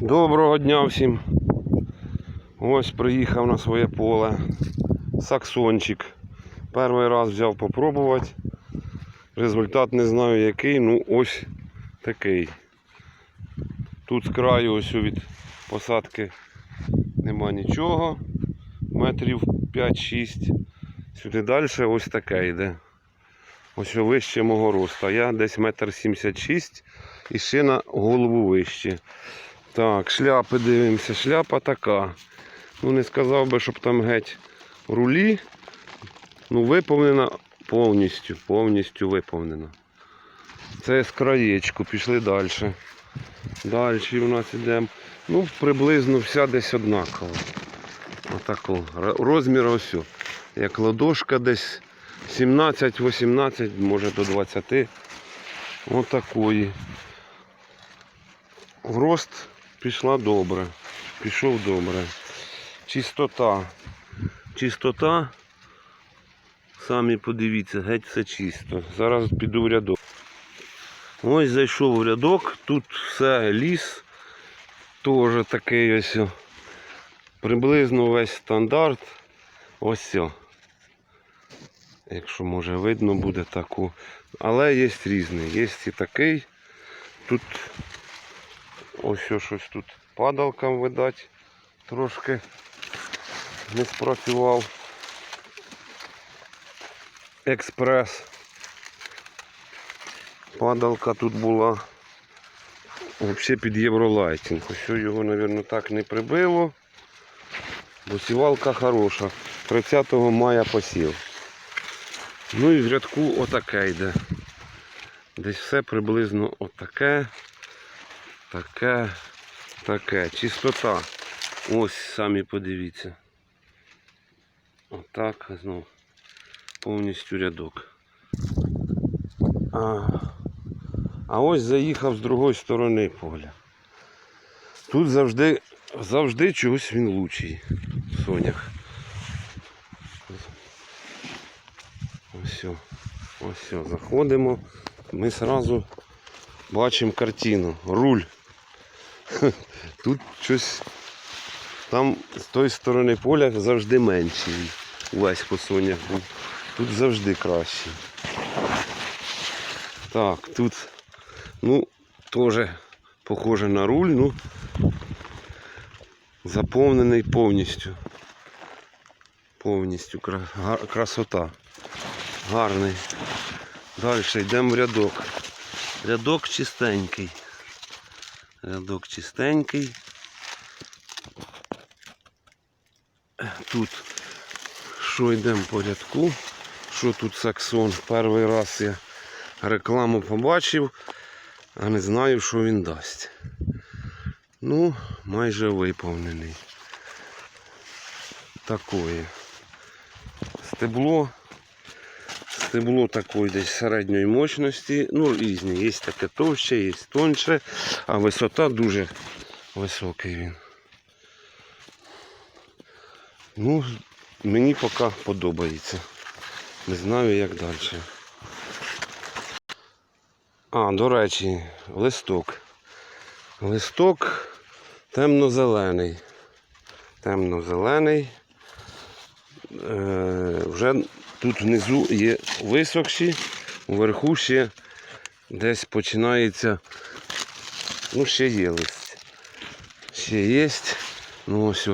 Доброго дня всім. Ось приїхав на своє поле. Саксончик. Перший раз взяв попробувати. Результат не знаю який, ну ось такий. Тут з краю ось від посадки нема нічого. Метрів 5-6. Сюди далі ось таке йде. Ось вище мого росту. Я десь метр 76 і ще на голову вище. Так, шляпи дивимося. Шляпа така. Ну не сказав би, щоб там геть рулі. Ну, виповнена повністю, повністю виповнена. Це з краєчку, пішли далі. Далі у нас йдемо. Ну, приблизно вся десь однакова. Отако. Розмір ось. Як ладошка десь 17-18, може до 20. Отакої. В рост пішла добре. Пішов добре. Чистота. Чистота. Самі подивіться, геть все чисто. Зараз піду в рядок. Ось зайшов в рядок, тут все ліс. Теж такий ось. Приблизно весь стандарт. Ось. все. Якщо може видно буде таку. Але є різний. Є і такий. Тут ось щось тут падалкам видать. Трошки не спрацював. Експрес. Падалка тут була. Взагалі під євролайтінг. Ось його, мабуть, так не прибило. Бо сівалка хороша. 30 мая посів. Ну і в рядку отаке йде. Десь все приблизно отаке. Таке, таке. Чистота. Ось самі подивіться. Отак знову. Повністю рядок. А, а ось заїхав з другої сторони поля. Тут завжди, завжди чогось він лучий. в Сонях. Ось. Ось. Заходимо. Ми одразу бачимо картину. Руль. Тут щось там з тої сторони поля завжди менший. Увесь по соняху. Тут завжди кращий. Так, тут ну, теж похоже на руль, ну заповнений повністю. Повністю красота. Гарний. Далі йдемо в рядок. Рядок чистенький. Рядок чистенький. Тут що йдемо по рядку? Що тут саксон? Перший раз я рекламу побачив, а не знаю, що він дасть. Ну, майже виповнений. Такое. Стебло. Стебло такої десь середньої мощності. Ну, різні. Є таке товще, є тоньше, а висота дуже високий він. Ну, мені поки подобається. Не знаю, як далі. А, до речі, листок. Листок темно-зелений. Темно-зелений. Е, вже тут внизу є висохші, вверху ще десь починається. Ну, ще є лист. Ще є. Ну ось,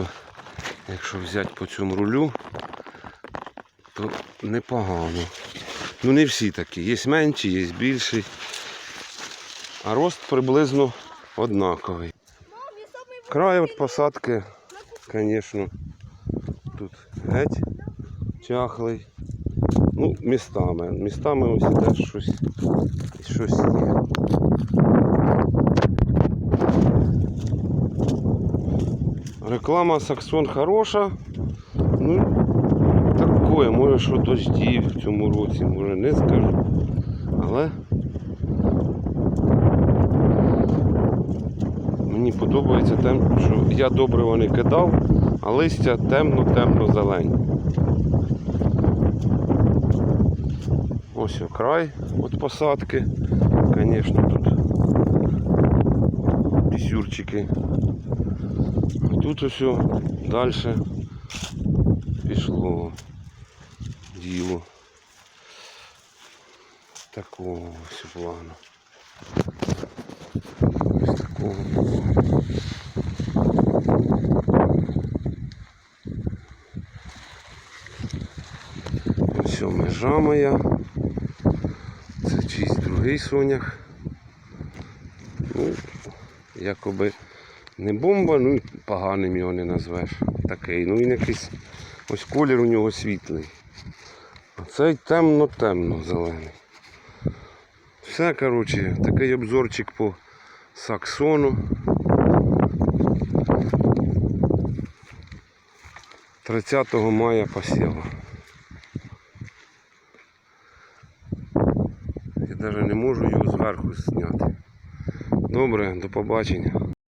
якщо взяти по цьому рулю, то непогано. Ну не всі такі. Є менші, є більші. А рост приблизно однаковий. Край от посадки, звісно, тут геть чахлий. Ну, містами. Містами ось іде щось, щось є. Реклама Саксон хороша. Ну, такое, може, що дождів в цьому році, може не скажу. Але мені подобається тем, що я добре не кидав, а листя темно-темно зелені. Ось окрай від посадки. Звісно, тут бордюрчики. А тут усе далі пішло діло. Такого ось плану. Ось такого плану. Ось межа моя. Другий сонях. Ну, якоби не бомба, ну і поганим його не назвеш. Такий. Ну він якийсь ось колір у нього світлий. А цей темно-темно зелений. Все, коротше, такий обзорчик по саксону. 30 мая посіва. Я навіть не можу його зверху зняти. Добре, до побачення.